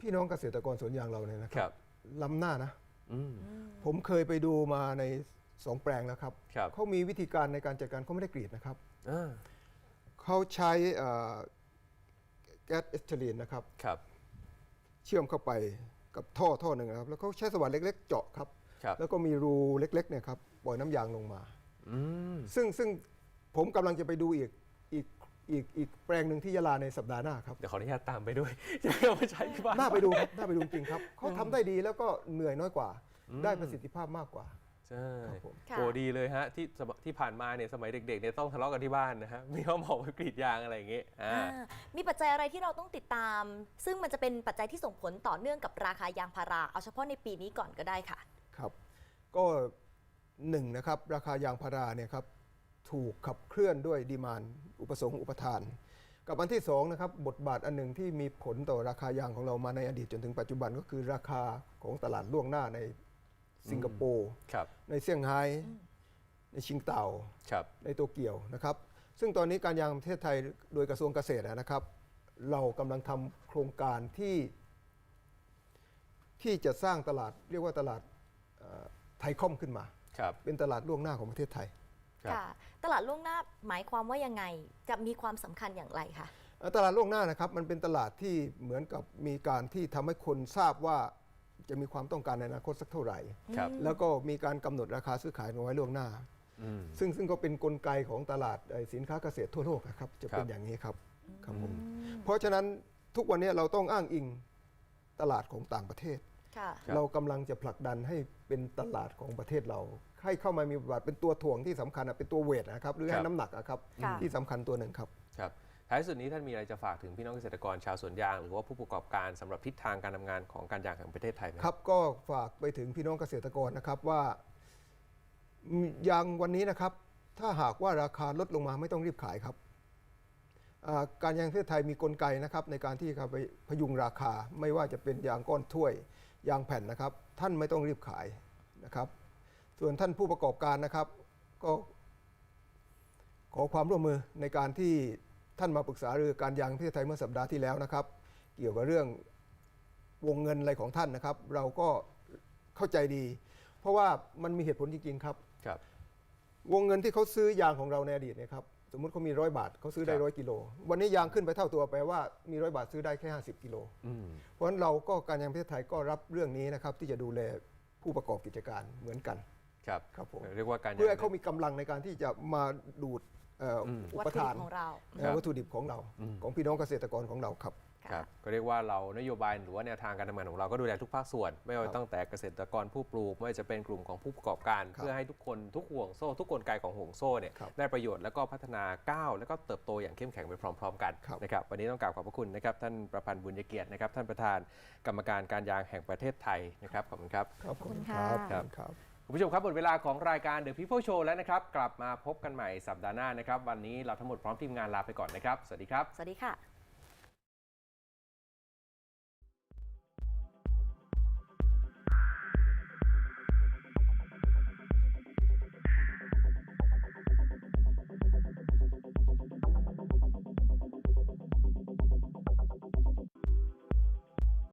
Speaker 3: พี่น้องเกษตรกรสวนยางเราเนี่ยนะค
Speaker 2: ครับรับ
Speaker 3: ล้ำหน้านะ
Speaker 2: อืม
Speaker 3: ผมเคยไปดูมาในสองแปลงแล้วครับ
Speaker 2: ครับ
Speaker 3: เขามีวิธีการในการจัดการเขาไม่ได้กรีดนะครับ
Speaker 2: อ่า
Speaker 3: เขาใช้เอ่อแก๊สเอสเทอรีนนะครับ
Speaker 2: ครับ
Speaker 3: เชื่อมเข้าไปกับท่อท่อหนึ่งนะครับ แล้วเขาใช้สว่านเล็ก ๆ เจาะครับ
Speaker 2: ครับ
Speaker 3: แล้วก็มีรูเล็กๆเนี่ยครับ ปล่อยน้ำยางลงมา
Speaker 2: อืม
Speaker 3: ซึ่งซึ่งผมกำลังจะไปดูอีกอีกอีกอีกแปลงหนึ่งที่ยะลาในสัปดาห์หน้าครับ
Speaker 2: เดี๋ยวขออนุญาตตามไปด้วย จะเอามาใช้ที่บ้าน
Speaker 3: น่าไปดูครับ น่าไปดูจริงครับ เขาทำได้ดีแล้วก็เหนื่อยน้อยกว่า ได้ประสิทธิภาพมากกว่า
Speaker 2: ใช่
Speaker 3: ครับผม
Speaker 1: ค่ะ
Speaker 2: โอ้ดีเลยฮะที่สมที่ผ่านมาเนี่ยสมัยเด็กๆเนี่ยต้องทะเลาะกันที่บ้านนะฮะไม่ยอมออกไปกรีดยางอะไรอย่างเงี้ยอ่า
Speaker 1: อ่ามีปัจจัยอะไรที่เราต้องติดตาม ซึ่งมันจะเป็นปัจจัยที่ส่งผลต่อเนื่องกับราคายางพารา เอาเฉพาะในปีนี้ก่อนก็ได้ค่ะ
Speaker 3: ครับ ก็ หนึ่งนะครับราคายางพาราเนี่ยครับถูกขับเคลื่อนด้วยดีมานอุปสงค์อุปทาน กับอันที่สองนะครับบทบาทอันหนึ่งที่มีผลต่อราคายางของเรามาในอดีตจนถึงปัจจุบันก็คือราคาของตลาดล่วงหน้าในสิงคโปร์
Speaker 2: ครับ
Speaker 3: ในเซี่ยงไฮ้ในชิงเต่า
Speaker 2: ครับ
Speaker 3: ในโตเกียวนะครับ ซึ่งตอนนี้การยางประเทศไทยโดยกระทรวงเกษตรนะครับ เรากำลังทำโครงการที่ที่จะสร้างตลาดเรียกว่าตลาดเอ่อไทยคอมขึ้นมา
Speaker 2: ครับ
Speaker 3: เป็นตลาดล่วงหน้าของประเทศไทย
Speaker 2: ครับ
Speaker 1: ค่ะตลาดล่วงหน้าหมายความว่ายังไงจะมีความสำคัญอย่างไรคะ
Speaker 3: เอ่อตลาดล่วงหน้านะครับมันเป็นตลาดที่เหมือนกับมีการที่ทำให้คนทราบว่าจะมีความต้องการในอนาคตสักเท่าไหร่
Speaker 2: ครับ
Speaker 3: แล้วก็มีการกำหนดราคาซื้อขายเอาไว้ล่วงหน้า
Speaker 2: อืม
Speaker 3: ซึ่งซึ่งก็เป็นกลไกของตลาดเอ่อสินค้าเกษตรทั่วโลกนะครับ จะเป็
Speaker 2: ครั
Speaker 3: น
Speaker 2: บ
Speaker 3: อย่างนี้ครับครับผมเพราะฉะนั้นทุกวันนี้เราต้องอ้างอิงตลาดของต่างประเทศ
Speaker 1: ค่ะ
Speaker 2: ครับ
Speaker 3: เรากำลังจะผลักดันให้เป็นตลาดของประเทศเราให้เข้ามามีบทบาทเป็นตัวถ่วงที่สำคัญอะเป็นตัวเวทนะครับหรือให้น้ำหนักอะครับ
Speaker 1: ค่ะ
Speaker 3: ที่สำคัญตัวหนึ่งครับ
Speaker 2: ครับท้ายสุดนี้ท่านมีอะไรจะฝากถึงพี่น้องเกษตรกรชาวสวนยาง หรือว่าผู้ประกอบการสำหรับทิศทางการทำงานของการยางแห่งประเทศไทยไหม
Speaker 3: ครับก็ฝากไปถึงพี่น้องเกษตรกรนะครับว่าอืมยางวันนี้นะครับ ถ้าหากว่าราคาลดลงมาไม่ต้องรีบขายครับอ่าการยางประเทศไทยมีกลไกนะครับในการที่จะไปพยุงราคาไม่ว่าจะเป็นยางก้อนถ้วย ยางแผ่นนะครับ ท่านไม่ต้องรีบขายนะครับ ส่วนท่านผู้ประกอบการนะครับ ก็ขอความร่วมมือในการที่ท่านมาปรึกษาเรือการยางประเทศไทยเมื่อสัปดาห์ที่แล้วนะครับ เกี่ยวกับเรื่องวงเงินอะไรของท่านนะครับ เราก็เข้าใจดี เพราะว่ามันมีเหตุผลจริงๆครับ
Speaker 2: ครับ
Speaker 3: วงเงินที่เขาซื้อยางของเราในอดีตเนยครับ สมมุติเขามีร้อยบาทเขาซื้อได้
Speaker 2: ครับ
Speaker 3: ร้อยกิโล วันนี้ยางขึ้นไปเท่าตัวแปลว่ามีร้อยบาทซื้อได้แค่ 50 กิโล
Speaker 2: อืม
Speaker 3: เพราะฉะนั้นเราก็การยางประเทศไทยก็รับเรื่องนี้นะครับที่จะดูแลผู้ประกอบกิจการเหมือนกัน
Speaker 2: ครับ
Speaker 3: ครับผม
Speaker 2: เรียกว่าการยาง
Speaker 3: เพื่อให้เขามีกำลังในการที่จะมาดูดเอ่ออ
Speaker 2: ม
Speaker 3: อุ
Speaker 1: วัต
Speaker 3: ป
Speaker 1: ถุดิ
Speaker 3: ทาน
Speaker 1: บของเรา
Speaker 3: เอ่อวัตถุดิบของเรา
Speaker 2: อืม
Speaker 3: ของพี่น้องเกษตรกรของเราครับ
Speaker 2: ครับก็เรียกว่าเรานโยบายหรือว่าแนวทางการทำงานของเราก็ดูแลทุกภาคส่วน ไม่ว่า
Speaker 3: ครับ
Speaker 2: ตั้งแต่เกษตรกรผู้ปลูก ไม่ว่าจะเป็นกลุ่มของผู้ประกอบการ
Speaker 3: ครับ
Speaker 2: เพื่อให้ทุกคนทุกห่วงโซ่ ทุกกลไกของห่วงโซ่เนี่ย
Speaker 3: ครับ
Speaker 2: ได้ประโยชน์แล้วก็พัฒนาก้าวแล้วก็เติบโตอย่างเข้มแข็งไปพร้อม ๆ กัน
Speaker 3: ครับ
Speaker 2: นะครับวันนี้ต้องกราบขอบพระคุณนะครับท่านประพันธ์บุญยเกียรตินะครับท่านประธานกรรมการการยางแห่งประเทศไทยนะครับขอบคุณครับ
Speaker 3: ครับ
Speaker 1: ขอบคุณ
Speaker 3: ค
Speaker 1: ค่ะ
Speaker 3: รับ
Speaker 2: ครับ
Speaker 3: ครับ
Speaker 2: คุณผู้ชมครับหมดเวลาของรายการ The People Show แล้วนะครับ กลับมาพบกันใหม่สัปดาห์หน้านะครับ วันนี้เราทั้งหมดพร้อมทีมงานลาไปก่อนนะครับ สวัสดีครับ
Speaker 1: สวัสดีค่ะ